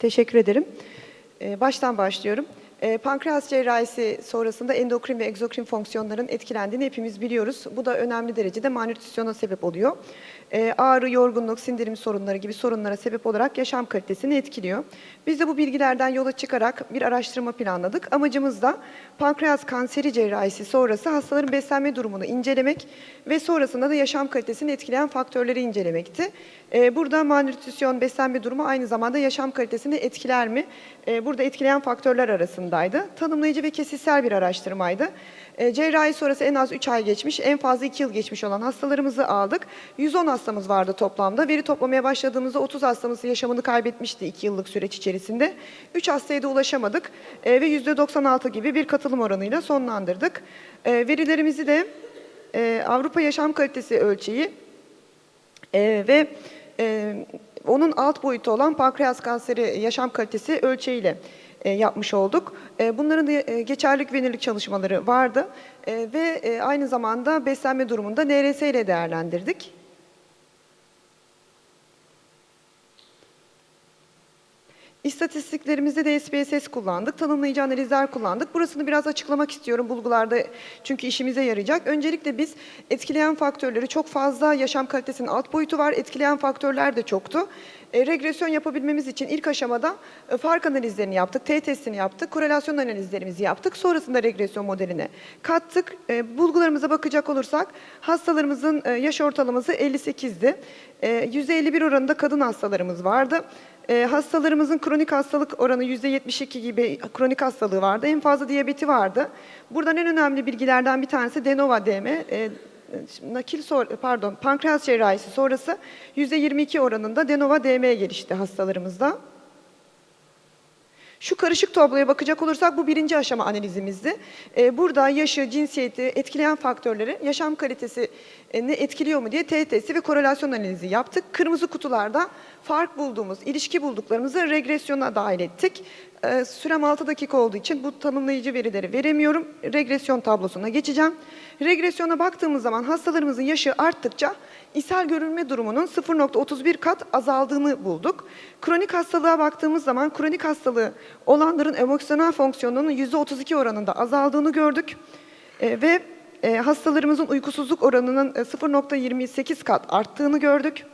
Teşekkür ederim. Ee, Baştan başlıyorum. Ee, Pankreas cerrahisi sonrasında endokrin ve egzokrin fonksiyonların etkilendiğini hepimiz biliyoruz. Bu da önemli derecede malnütrisyona sebep oluyor. Ee, Ağrı, yorgunluk, sindirim sorunları gibi sorunlara sebep olarak yaşam kalitesini etkiliyor. Biz de bu bilgilerden yola çıkarak bir araştırma planladık. Amacımız da pankreas kanseri cerrahisi sonrası hastaların beslenme durumunu incelemek ve sonrasında da yaşam kalitesini etkileyen faktörleri incelemekti. Ee, Burada malnütrisyon, beslenme durumu aynı zamanda yaşam kalitesini etkiler mi? Ee, Burada etkileyen faktörler arasındaydı. Tanımlayıcı ve kesitsel bir araştırmaydı. Cerrahi sonrası en az 3 ay geçmiş, en fazla 2 yıl geçmiş olan hastalarımızı aldık. 110 hastamız vardı toplamda. Veri toplamaya başladığımızda 30 hastamız yaşamını kaybetmişti 2 yıllık süreç içerisinde. 3 hastaya da ulaşamadık Ee, ve %96 gibi bir katılım oranıyla sonlandırdık. Ee, Verilerimizi de e, Avrupa Yaşam Kalitesi Ölçeği ee, ve e, onun alt boyutu olan pankreas kanseri yaşam kalitesi ölçeğiyle e, yapmış olduk. E, bunların da e, geçerlilik güvenirlik çalışmaları vardı E, ve e, aynı zamanda beslenme durumunda NRS ile değerlendirdik. İstatistiklerimizde de SPSS kullandık, tanımlayıcı analizler kullandık. Burasını biraz açıklamak istiyorum bulgularda çünkü işimize yarayacak. Öncelikle biz etkileyen faktörleri çok fazla yaşam kalitesinin alt boyutu var, etkileyen faktörler de çoktu. E, regresyon yapabilmemiz için ilk aşamada e, fark analizlerini yaptık, T testini yaptık, korelasyon analizlerimizi yaptık. Sonrasında regresyon modeline kattık. E, bulgularımıza bakacak olursak hastalarımızın e, yaş ortalaması 58'di. E, %51 oranında kadın hastalarımız vardı. E, hastalarımızın kronik hastalık oranı %72 gibi kronik hastalığı vardı. En fazla diyabeti vardı. Buradan en önemli bilgilerden bir tanesi Denova DM. E, nakil sor, pardon pankreas cerrahisi sonrası %22 oranında Denova DM gelişti hastalarımızda. Şu karışık tabloya bakacak olursak bu birinci aşama analizimizdi. Ee, burada yaşı, cinsiyeti etkileyen faktörleri yaşam kalitesini etkiliyor mu diye T ve korelasyon analizi yaptık. Kırmızı kutularda fark bulduğumuz, ilişki bulduklarımızı regresyona dahil ettik. Ee, sürem 6 dakika olduğu için bu tanımlayıcı verileri veremiyorum. Regresyon tablosuna geçeceğim. Regresyona baktığımız zaman hastalarımızın yaşı arttıkça ishal görülme durumunun 0.31 kat azaldığını bulduk. Kronik hastalığa baktığımız zaman kronik hastalığı olanların emosyonel fonksiyonunun %32 oranında azaldığını gördük. Ee, ve e, hastalarımızın uykusuzluk oranının e, 0.28 kat arttığını gördük.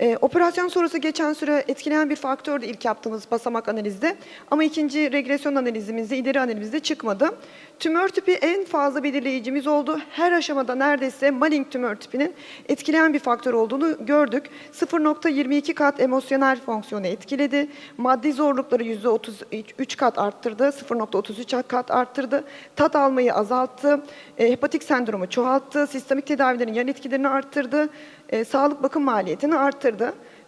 Ee, operasyon sonrası geçen süre etkileyen bir faktör de ilk yaptığımız basamak analizde. Ama ikinci regresyon analizimizde, ileri analizde çıkmadı. Tümör tipi en fazla belirleyicimiz oldu. Her aşamada neredeyse malign tümör tipinin etkileyen bir faktör olduğunu gördük. 0.22 kat emosyonel fonksiyonu etkiledi. Maddi zorlukları %33 kat arttırdı. 0.33 kat arttırdı. Tat almayı azalttı. E, hepatik sendromu çoğalttı. Sistemik tedavilerin yan etkilerini arttırdı. E, sağlık bakım maliyetini arttırdı.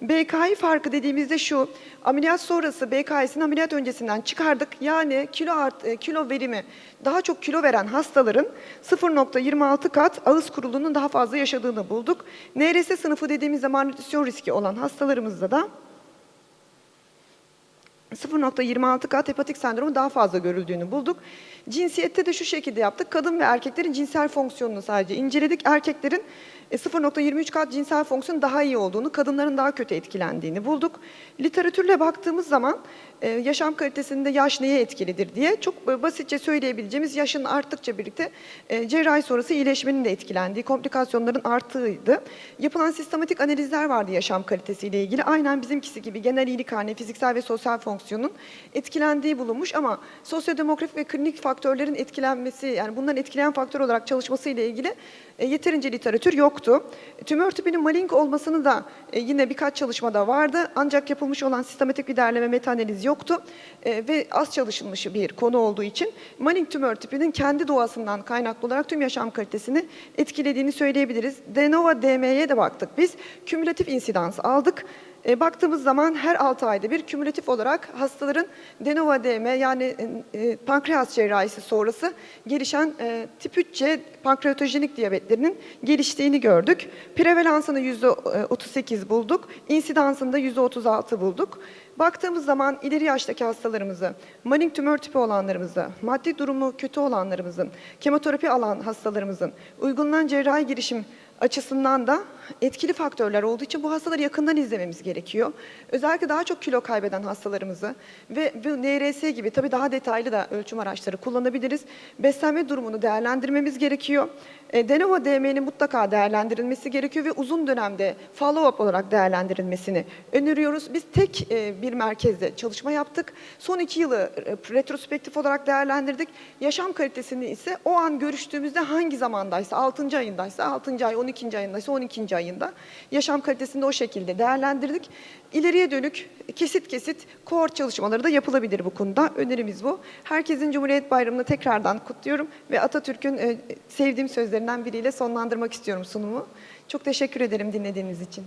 BKI farkı dediğimizde şu, ameliyat sonrası BKI'sini ameliyat öncesinden çıkardık. Yani kilo art, e, kilo verimi daha çok kilo veren hastaların 0.26 kat ağız kuruluğunun daha fazla yaşadığını bulduk. NRS sınıfı dediğimiz zaman nütrisyon riski olan hastalarımızda da 0.26 kat hepatik sendromu daha fazla görüldüğünü bulduk. Cinsiyette de şu şekilde yaptık. Kadın ve erkeklerin cinsel fonksiyonunu sadece inceledik. Erkeklerin e, 0.23 kat cinsel fonksiyon daha iyi olduğunu, kadınların daha kötü etkilendiğini bulduk. Literatürle baktığımız zaman e, yaşam kalitesinde yaş neye etkilidir diye çok e, basitçe söyleyebileceğimiz yaşın arttıkça birlikte e, cerrahi sonrası iyileşmenin de etkilendiği, komplikasyonların arttığıydı. Yapılan sistematik analizler vardı yaşam kalitesiyle ilgili. Aynen bizimkisi gibi genel iyilikhane, fiziksel ve sosyal fonksiyonun etkilendiği bulunmuş ama sosyodemografik ve klinik faktörlerin etkilenmesi, yani bunların etkileyen faktör olarak çalışması ile ilgili e, yeterince literatür yoktu. Tümör tipinin malign olmasını da e, yine birkaç çalışmada vardı. Ancak yapılmış olan sistematik bir derleme meta-analiz yoktu. E, ve az çalışılmış bir konu olduğu için malign tümör tipinin kendi doğasından kaynaklı olarak tüm yaşam kalitesini etkilediğini söyleyebiliriz. De novo DM'ye de baktık biz. Kümülatif insidans aldık. E, baktığımız zaman her 6 ayda bir kümülatif olarak hastaların de novo DM yani e, e, pankreas cerrahisi sonrası gelişen e, tip 3C pankreatojenik diyabetlerinin geliştiğini gördük. Prevalansını %38 bulduk, insidansını da %36 bulduk. Baktığımız zaman ileri yaştaki hastalarımızı, malign tümör tipi olanlarımızı, maddi durumu kötü olanlarımızın, kemoterapi alan hastalarımızın uygulanan cerrahi girişim açısından da etkili faktörler olduğu için bu hastaları yakından izlememiz gerekiyor. Özellikle daha çok kilo kaybeden hastalarımızı ve bu NRS gibi tabii daha detaylı da ölçüm araçları kullanabiliriz. Beslenme durumunu değerlendirmemiz gerekiyor. E, de novo DM'nin mutlaka değerlendirilmesi gerekiyor ve uzun dönemde follow-up olarak değerlendirilmesini öneriyoruz. Biz tek e, bir merkezde çalışma yaptık. Son iki yılı e, retrospektif olarak değerlendirdik. Yaşam kalitesini ise o an görüştüğümüzde hangi zamandaysa, 6. ayındaysa 6. ay, 12. ayındaysa 12. ayında yaşam kalitesini o şekilde değerlendirdik. İleriye dönük kesit kesit kohort çalışmaları da yapılabilir bu konuda. Önerimiz bu. Herkesin Cumhuriyet Bayramı'nı tekrardan kutluyorum ve Atatürk'ün e, sevdiğim sözlerinden biriyle sonlandırmak istiyorum sunumu. Çok teşekkür ederim dinlediğiniz için.